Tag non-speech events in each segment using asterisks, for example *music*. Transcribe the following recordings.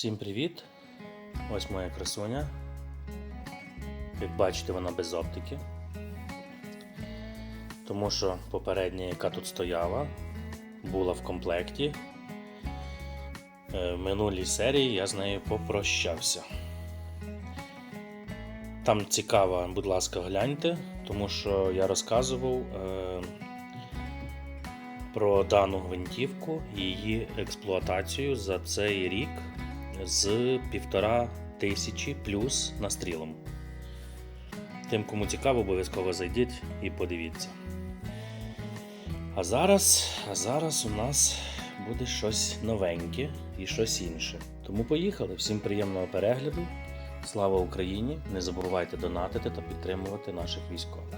Всім привіт! Ось моя красуня. Як бачите, вона без оптики. Тому що попередня, яка тут стояла, була в комплекті. Е, В минулій серії я з нею попрощався. Там цікаво, будь ласка, гляньте, тому що я розказував е, про дану гвинтівку і її експлуатацію за цей рік з півтора тисячі плюс настрілом. Тим, кому цікаво, обов'язково зайдіть і подивіться. А зараз, а зараз у нас буде щось новеньке і щось інше. Тому поїхали. Всім приємного перегляду. Слава Україні! Не забувайте донатити та підтримувати наших військових.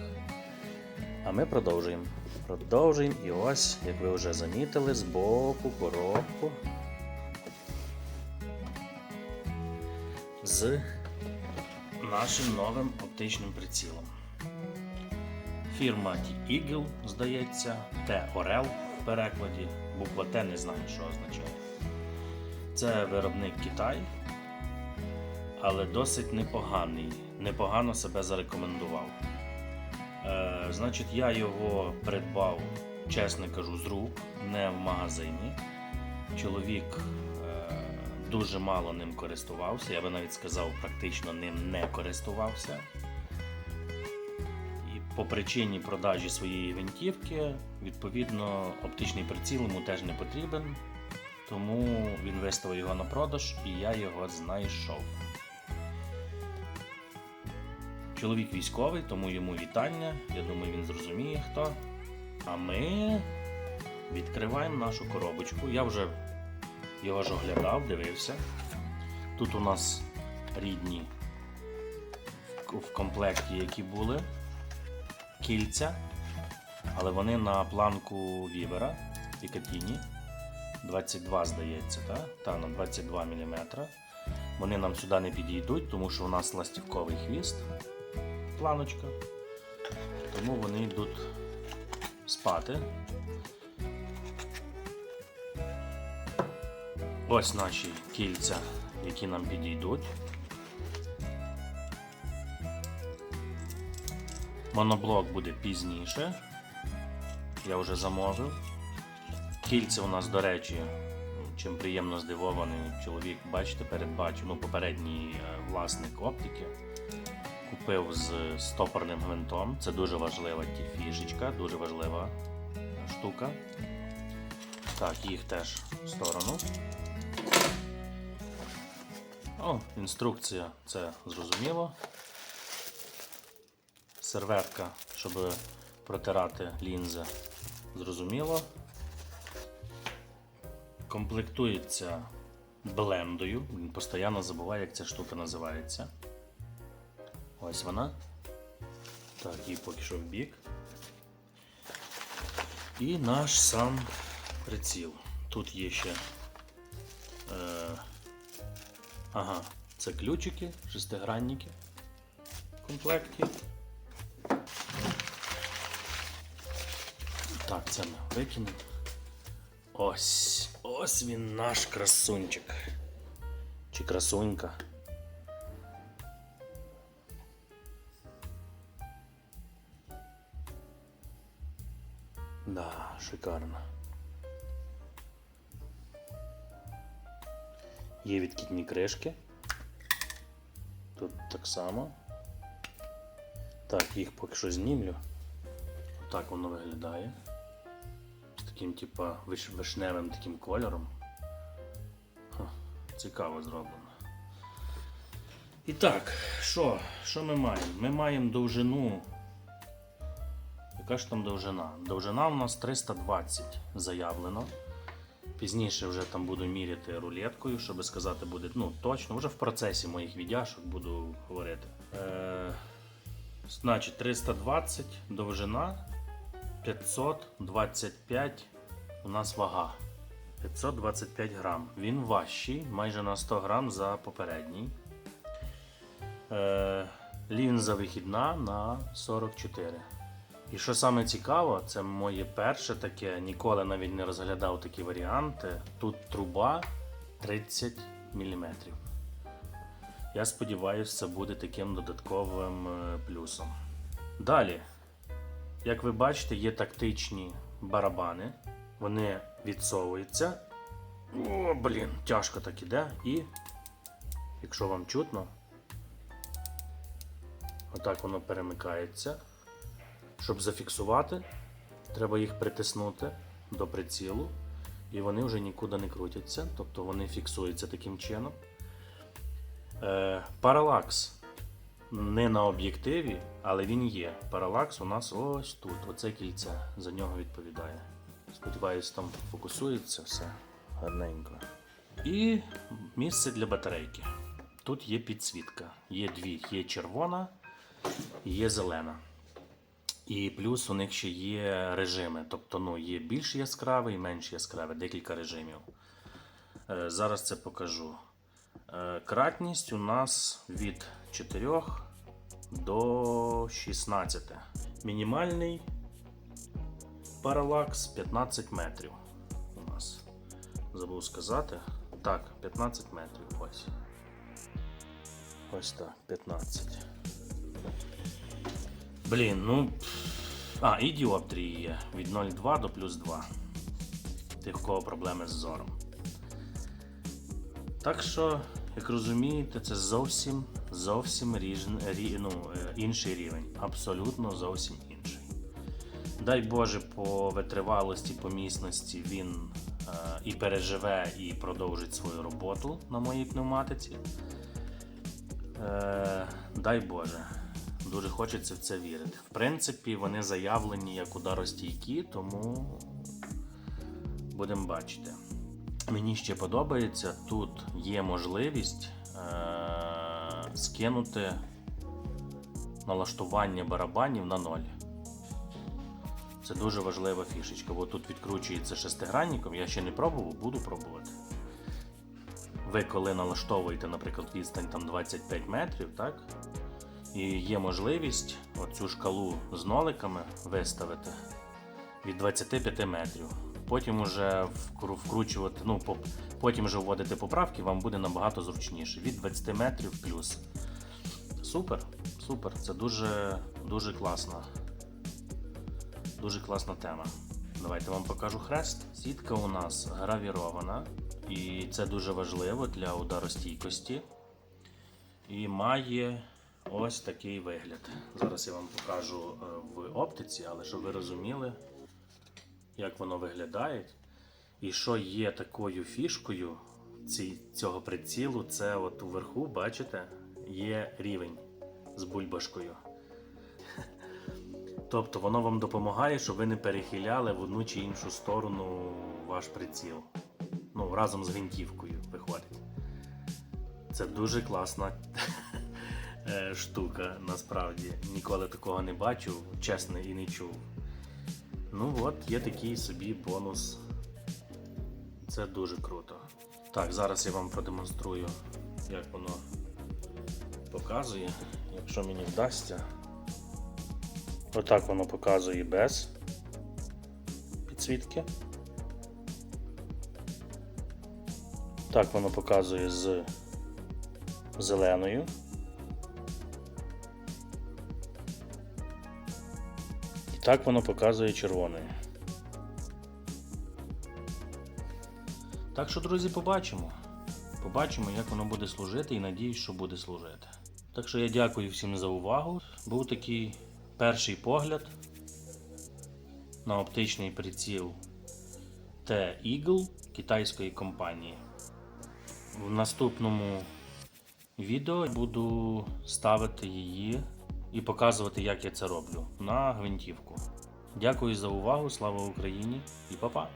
А ми продовжуємо. Продовжуємо. І ось, як ви вже замітили, збоку коробку з нашим новим оптичним прицілом. Фірма T-Eagle, здається, Орел в перекладі. Буква Т не знаю, що означає. Це виробник Китай, але досить непоганий. Непогано себе зарекомендував. Е, значить, я його придбав, чесно кажу, з рук, не в магазині. Чоловік дуже мало ним користувався, я би навіть сказав, практично ним не користувався. І по причині продажі своєї гвинтівки, відповідно, оптичний приціл йому теж не потрібен, тому він виставив його на продаж і я його знайшов. Чоловік військовий, тому йому вітання. Я думаю, він зрозуміє хто. А ми відкриваємо нашу коробочку. Я вже його ж оглядав, дивився. Тут у нас рідні в комплекті, які були кільця, але вони на планку Вівера Пікатіні. 22, здається, та? Та, на 22 мм. Вони нам сюди не підійдуть, тому що у нас ластівковий хвіст, планочка. Тому вони йдуть спати. Ось наші кільця, які нам підійдуть. Моноблок буде пізніше. Я вже замовив. Кільця у нас, до речі, чим приємно здивований чоловік, бачите, передбачив, ну, попередній е, власник оптики. Купив з стопорним гвинтом. Це дуже важлива ті- фішечка, дуже важлива штука. Так, їх теж в сторону. О, інструкція, це зрозуміло. Серветка, щоб протирати лінзи, зрозуміло. Комплектується блендою. Він постійно забуває, як ця штука називається. Ось вона. Так, її поки що в бік. І наш сам приціл. Тут є ще. Е, ага, це ключики, шестигранники в комплекті. Так, це ми викинемо. Ось, ось він наш красунчик. Чи красунька. Да, шикарно. Є відкидні кришки. Тут так само. Так, їх поки що знімлю. Отак воно виглядає. З таким, типа, вишневим таким кольором. Ха, цікаво зроблено. І так, що? Що ми маємо? Ми маємо довжину. Яка ж там довжина? Довжина у нас 320 заявлено. Пізніше вже там буду міряти рулеткою, щоб сказати буде ну, точно. Вже в процесі моїх відяшок буду говорити. Е, значить, 320 довжина, 525 у нас вага. 525 грам. Він важчий, майже на 100 грам за попередній. Е, лінза вихідна на 44. І що саме цікаво, це моє перше таке, ніколи навіть не розглядав такі варіанти. Тут труба 30 мм. Я сподіваюся, це буде таким додатковим е, плюсом. Далі, як ви бачите, є тактичні барабани. Вони відсовуються. О, блін, тяжко так іде. І, якщо вам чутно, отак воно перемикається. Щоб зафіксувати, треба їх притиснути до прицілу, і вони вже нікуди не крутяться, тобто вони фіксуються таким чином. Е, паралакс не на об'єктиві, але він є. Паралакс у нас ось тут. Оце кільце за нього відповідає. Сподіваюсь, там фокусується все гарненько. І місце для батарейки. Тут є підсвітка. Є дві: є червона і є зелена. І плюс у них ще є режими. Тобто ну, є більш яскравий і менш яскравий, декілька режимів. Е, зараз це покажу. Е, Кратність у нас від 4 до 16. Мінімальний паралакс 15 метрів. У нас. Забув сказати. Так, 15 метрів. Ось. Ось так, 15. Блін, ну. А, і діоптрії є від 0,2 до плюс 2. Тих, у кого проблеми з зором. Так що, як розумієте, це зовсім зовсім ріж... рі... ну, е, інший рівень. Абсолютно зовсім інший. Дай Боже, по витривалості, по міцності він е, і переживе, і продовжить свою роботу на моїй пневматиці. Е, дай Боже. Дуже хочеться в це вірити. В принципі, вони заявлені як ударостійкі, тому будемо бачити. Мені ще подобається, тут є можливість е- скинути налаштування барабанів на ноль. Це дуже важлива фішечка, бо тут відкручується шестигранником, я ще не пробував, буду пробувати. Ви коли налаштовуєте, наприклад, відстань там 25 метрів, так? І є можливість оцю шкалу з ноликами виставити від 25 метрів. Потім уже вкручувати, ну, потім вже вводити поправки, вам буде набагато зручніше. Від 20 метрів плюс. Супер, супер. Це дуже, дуже класна. Дуже класна тема. Давайте вам покажу хрест. Сітка у нас гравірована, і це дуже важливо для ударостійкості. І має ось такий вигляд. Зараз я вам покажу е, в оптиці, але щоб ви розуміли, як воно виглядає. І що є такою фішкою цього прицілу, це от уверху, бачите, є рівень з бульбашкою. *laughs* Тобто воно вам допомагає, щоб ви не перехиляли в одну чи іншу сторону ваш приціл. Ну, разом з гвинтівкою виходить. Це дуже класна штука, насправді. Ніколи такого не бачив, чесно, і не чув. Ну от, є такий собі бонус. Це дуже круто. Так, зараз я вам продемонструю, як воно показує, якщо мені вдасться. Отак воно показує без підсвітки. Так воно показує з зеленою. Так воно показує червоною. Так що, друзі, побачимо. Побачимо, як воно буде служити і надіюсь, що буде служити. Так що я дякую всім за увагу. Був такий перший погляд на оптичний приціл T-Eagle китайської компанії. В наступному відео буду ставити її і показувати, як я це роблю на гвинтівку. Дякую за увагу, слава Україні і па-па!